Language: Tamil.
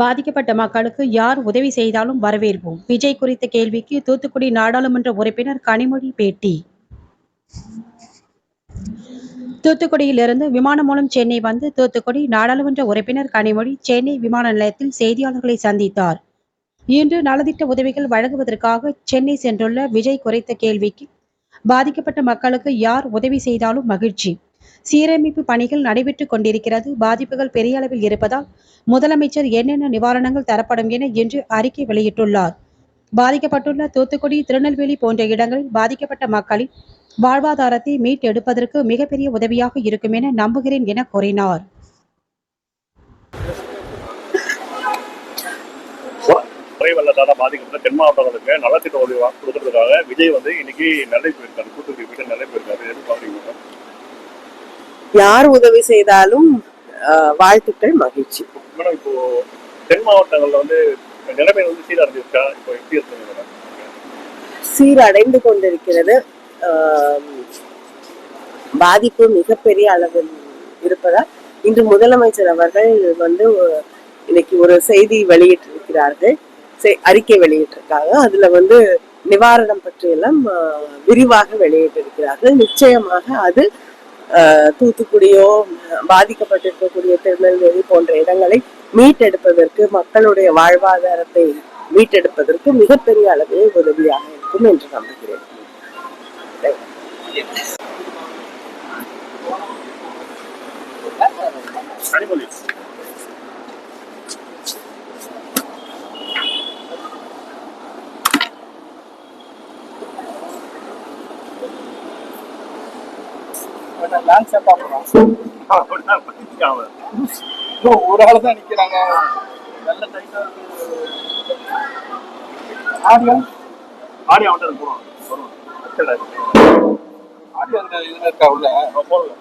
பாதிக்கப்பட்ட மக்களுக்கு யார் உதவி செய்தாலும் வரவேற்போம். விஜய் குறித்த கேள்விக்கு தூத்துக்குடி நாடாளுமன்ற உறுப்பினர் கனிமொழி பேட்டி. தூத்துக்குடியிலிருந்து விமானம் மூலம் சென்னை வந்து தூத்துக்குடி நாடாளுமன்ற உறுப்பினர் கனிமொழி சென்னை விமான நிலையத்தில் செய்தியாளர்களை சந்தித்தார். இன்று நலத்திட்ட உதவிகள் வழங்குவதற்காக சென்னை சென்றுள்ள விஜய் குறித்த கேள்விக்கு பாதிக்கப்பட்ட மக்களுக்கு யார் உதவி செய்தாலும் மகிழ்ச்சி. சீரமைப்பு பணிகள் நடைபெற்றுக் கொண்டிருக்கிறது. பாதிப்புகள் பெரிய அளவில் இருப்பதால் முதலமைச்சர் என்னென்ன நிவாரணங்கள் தரப்படும் என இன்று அறிக்கை வெளியிட்டுள்ளார். பாதிக்கப்பட்டுள்ள தூத்துக்குடி திருநெல்வேலி போன்ற இடங்களில் பாதிக்கப்பட்ட மக்களின் வாழ்வாதாரத்தை மீட்டெடுப்பதற்கு மிகப்பெரிய உதவியாக இருக்கும் என நம்புகிறேன் என கூறினார். மழை வெள்ளத்தால பாதிக்கப்பட்ட தென் மாவட்டங்களுக்கு நலத்திட்ட உதவி கொடுக்கறதுக்காக விஜய் வந்து இன்னைக்கு நெல்லை போயிருக்காரு தூத்துக்குடி போயிட்டு நெல்லை போயிருக்காரு எதிர்பார்க்குறீங்க யார் உதவி செய்தாலும் வாழ்த்துக்கள் மகிழ்ச்சி. மேடம் இப்போ தென் மாவட்டங்கள்ல வந்து நிலைமை வந்து சீரடைஞ்சிருக்கா? இப்போ எப்படி மேடம் சீரடைந்து கொண்டிருக்கிறது. பாதிப்பு மிகப்பெரிய அளவில் இருப்பதால் இன்று முதலமைச்சர் அவர்கள் வந்து இன்னைக்கு ஒரு செய்தி வெளியிட்டிருக்கிறார்கள். செ- அறிக்கை வெளியிட்டிருக்காங்க. அதுல வந்து நிவாரணம் பற்றியெல்லாம் விரிவாக வெளியிட்டிருக்கிறார்கள். நிச்சயமாக அது தூத்துக்குடியோ பாதிக்கப்பட்டிருக்கக்கூடிய திருநெல்வேலி போன்ற இடங்களை மீட்டெடுப்பதற்கு மக்களுடைய வாழ்வாதாரத்தை மீட்டெடுப்பதற்கு மிகப்பெரிய அளவில் உதவியாக இருக்கும் என்று நம்புகிறேன். கனிமொழி அப்படிதான் பண்ணிருக்காங்க. ஒரு ஆள் தான் நிக்கிறாங்க நல்ல டைட்டா ஆடியோ ஆடி அவன்கிட்ட போறோம் ஆடியோ இதுல இருக்கா உள்ள போறோம்